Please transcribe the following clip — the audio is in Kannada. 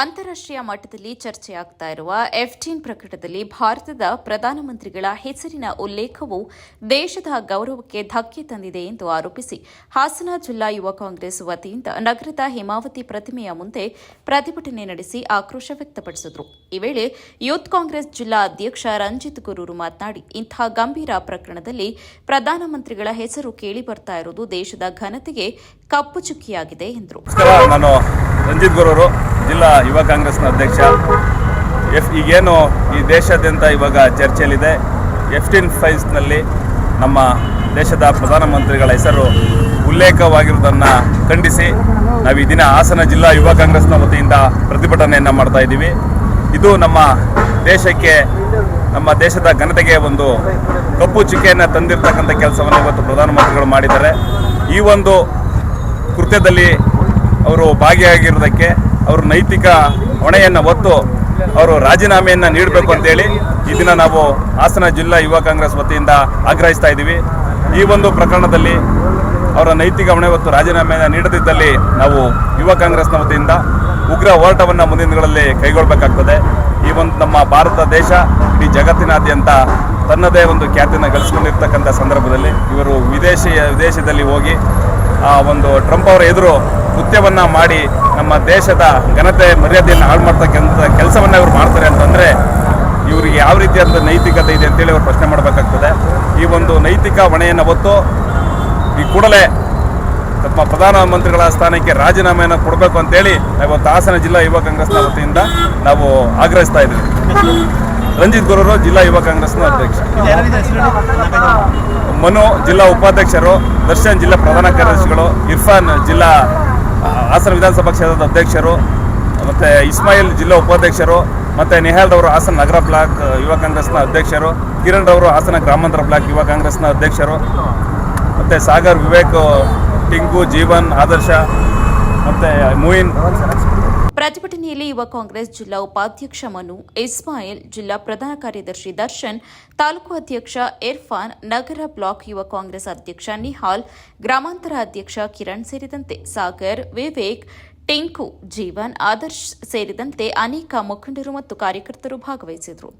ಅಂತಾರಾಷ್ಟ್ರೀಯ ಮಟ್ಟದಲ್ಲಿ ಚರ್ಚೆಯಾಗ್ತಾ ಇರುವ ಎಫ್ಟೀನ್ ಪ್ರಕಟದಲ್ಲಿ ಭಾರತದ ಪ್ರಧಾನಮಂತ್ರಿಗಳ ಹೆಸರಿನ ಉಲ್ಲೇಖವು ದೇಶದ ಗೌರವಕ್ಕೆ ಧಕ್ಕೆ ತಂದಿದೆ ಎಂದು ಆರೋಪಿಸಿ ಹಾಸನ ಜಿಲ್ಲಾ ಯುವ ಕಾಂಗ್ರೆಸ್ ವತಿಯಿಂದ ನಗರದ ಹಿಮಾವತಿ ಪ್ರತಿಮೆಯ ಮುಂದೆ ಪ್ರತಿಭಟನೆ ನಡೆಸಿ ಆಕ್ರೋಶ ವ್ಯಕ್ತಪಡಿಸಿದರು. ಈ ವೇಳೆ ಯೂತ್ ಕಾಂಗ್ರೆಸ್ ಜಿಲ್ಲಾ ಅಧ್ಯಕ್ಷ ರಂಜಿತ್ ಗುರೂರು ಮಾತನಾಡಿ ಇಂತಹ ಗಂಭೀರ ಪ್ರಕರಣದಲ್ಲಿ ಪ್ರಧಾನಮಂತ್ರಿಗಳ ಹೆಸರು ಕೇಳಿ ಬರ್ತಾ ಇರುವುದು ದೇಶದ ಘನತೆಗೆ ಕಪ್ಪು ಚುಕ್ಕಿಯಾಗಿದೆ ಎಂದರು. ಜಿಲ್ಲಾ ಯುವ ಕಾಂಗ್ರೆಸ್ನ ಅಧ್ಯಕ್ಷ. ಎಫ್ ಈಗೇನು ಈ ದೇಶಾದ್ಯಂತ ಇವಾಗ ಚರ್ಚೆಯಲ್ಲಿದೆ. ಎಫ್ಟೀನ್ ಫೈಲ್ಸ್ನಲ್ಲಿ ನಮ್ಮ ದೇಶದ ಪ್ರಧಾನಮಂತ್ರಿಗಳ ಹೆಸರು ಉಲ್ಲೇಖವಾಗಿರುವುದನ್ನು ಖಂಡಿಸಿ ನಾವು ಈ ದಿನ ಹಾಸನ ಜಿಲ್ಲಾ ಯುವ ಕಾಂಗ್ರೆಸ್ನ ವತಿಯಿಂದ ಪ್ರತಿಭಟನೆಯನ್ನು ಮಾಡ್ತಾ ಇದ್ದೀವಿ. ಇದು ನಮ್ಮ ದೇಶಕ್ಕೆ, ನಮ್ಮ ದೇಶದ ಘನತೆಗೆ ಒಂದು ಕಪ್ಪು ಚುಕ್ಕೆಯನ್ನು ತಂದಿರತಕ್ಕಂಥ ಕೆಲಸವನ್ನು ಇವತ್ತು ಪ್ರಧಾನಮಂತ್ರಿಗಳು ಮಾಡಿದ್ದಾರೆ. ಈ ಒಂದು ಕೃತ್ಯದಲ್ಲಿ ಅವರು ಭಾಗಿಯಾಗಿರೋದಕ್ಕೆ ಅವರು ನೈತಿಕ ಹೊಣೆಯನ್ನು ಹೊತ್ತು ಅವರು ರಾಜೀನಾಮೆಯನ್ನು ನೀಡಬೇಕು ಅಂತೇಳಿ ಈ ದಿನ ನಾವು ಹಾಸನ ಜಿಲ್ಲಾ ಯುವ ಕಾಂಗ್ರೆಸ್ ವತಿಯಿಂದ ಆಗ್ರಹಿಸ್ತಾ ಇದ್ದೀವಿ. ಈ ಒಂದು ಪ್ರಕರಣದಲ್ಲಿ ಅವರ ನೈತಿಕ ಹೊಣೆ ಒತ್ತು ರಾಜೀನಾಮೆಯನ್ನು ನೀಡದಿದ್ದಲ್ಲಿ ನಾವು ಯುವ ಕಾಂಗ್ರೆಸ್ನ ವತಿಯಿಂದ ಉಗ್ರ ಹೋರಾಟವನ್ನು ಮುಂದಿನ ದಿನಗಳಲ್ಲಿ ಕೈಗೊಳ್ಳಬೇಕಾಗ್ತದೆ ಈ ಒಂದು ನಮ್ಮ ಭಾರತ ದೇಶ, ಇಡೀ ಜಗತ್ತಿನಾದ್ಯಂತ ತನ್ನದೇ ಒಂದು ಖ್ಯಾತಿಯನ್ನು ಗಳಿಸಿಕೊಂಡಿರ್ತಕ್ಕಂಥ ಸಂದರ್ಭದಲ್ಲಿ ಇವರು ವಿದೇಶಿ ವಿದೇಶದಲ್ಲಿ ಹೋಗಿ ಆ ಒಂದು ಟ್ರಂಪ್ ಅವರ ಎದುರು ಕೃತ್ಯವನ್ನ ಮಾಡಿ ನಮ್ಮ ದೇಶದ ಘನತೆ ಮರ್ಯಾದೆಯನ್ನು ಹಾಳು ಮಾಡ್ತಕ್ಕಂಥ ಕೆಲಸವನ್ನು ಇವರು ಮಾಡ್ತಾರೆ ಅಂತಂದರೆ ಇವರಿಗೆ ಯಾವ ರೀತಿಯಾದ ನೈತಿಕತೆ ಇದೆ ಅಂತೇಳಿ ಅವರು ಪ್ರಶ್ನೆ ಮಾಡಬೇಕಾಗ್ತದೆ. ಈ ಒಂದು ನೈತಿಕ ಹೊಣೆಯನ್ನು ಹೊತ್ತು ಈ ಕೂಡಲೇ ತಮ್ಮ ಪ್ರಧಾನಮಂತ್ರಿಗಳ ಸ್ಥಾನಕ್ಕೆ ರಾಜೀನಾಮೆಯನ್ನು ಕೊಡಬೇಕು ಅಂತೇಳಿ ಇವತ್ತು ಹಾಸನ ಜಿಲ್ಲಾ ಯುವ ಕಾಂಗ್ರೆಸ್ನ ವತಿಯಿಂದ ನಾವು ಆಗ್ರಹಿಸ್ತಾ ಇದ್ದೀವಿ. ರಂಜಿತ್ ಗುರೂರು ಜಿಲ್ಲಾ ಯುವ ಕಾಂಗ್ರೆಸ್ನ ಅಧ್ಯಕ್ಷ. ಮನು ಜಿಲ್ಲಾ ಉಪಾಧ್ಯಕ್ಷರು, ದರ್ಶನ್ ಜಿಲ್ಲಾ ಪ್ರಧಾನ ಕಾರ್ಯದರ್ಶಿಗಳು, ಇರ್ಫಾನ್ ಜಿಲ್ಲಾ ಹಾಸನ ವಿಧಾನಸಭಾ ಕ್ಷೇತ್ರದ ಅಧ್ಯಕ್ಷರು, ಮತ್ತು ಇಸ್ಮಾಯಿಲ್ ಜಿಲ್ಲಾ ಉಪಾಧ್ಯಕ್ಷರು, ಮತ್ತು ನಿಹಾಲ್ ಅವರು ಹಾಸನ ನಗರ ಬ್ಲಾಕ್ ಯುವ ಕಾಂಗ್ರೆಸ್ನ ಅಧ್ಯಕ್ಷರು ಕಿರಣ್ ರವರು ಹಾಸನ ಗ್ರಾಮಾಂತರ ಬ್ಲಾಕ್ ಯುವ ಕಾಂಗ್ರೆಸ್ನ ಅಧ್ಯಕ್ಷರು, ಮತ್ತು ಸಾಗರ್ ವಿವೇಕ್, ಟಿಂಗು, ಜೀವನ್, ಆದರ್ಶ, ಮತ್ತು ಮೂಯಿನ್ ಪ್ರತಿಭಟನೆಯಲ್ಲಿ ಯುವ ಕಾಂಗ್ರೆಸ್ ಜಿಲ್ಲಾ ಉಪಾಧ್ಯಕ್ಷ ಮನು ಇಸ್ಮಾಯಿಲ್, ಜಿಲ್ಲಾ ಪ್ರಧಾನ ಕಾರ್ಯದರ್ಶಿ ದರ್ಶನ್, ತಾಲೂಕು ಅಧ್ಯಕ್ಷ ಇರ್ಫಾನ್, ನಗರ ಬ್ಲಾಕ್ ಯುವ ಕಾಂಗ್ರೆಸ್ ಅಧ್ಯಕ್ಷ ನಿಹಾಲ್, ಗ್ರಾಮಾಂತರ ಅಧ್ಯಕ್ಷ ಕಿರಣ್ ಸೇರಿದಂತೆ ಸಾಗರ್, ವಿವೇಕ್, ಟಿಂಕು, ಜೀವನ್, ಆದರ್ಶ್ ಸೇರಿದಂತೆ ಅನೇಕ ಮುಖಂಡರು ಮತ್ತು ಕಾರ್ಯಕರ್ತರು ಭಾಗವಹಿಸಿದರು.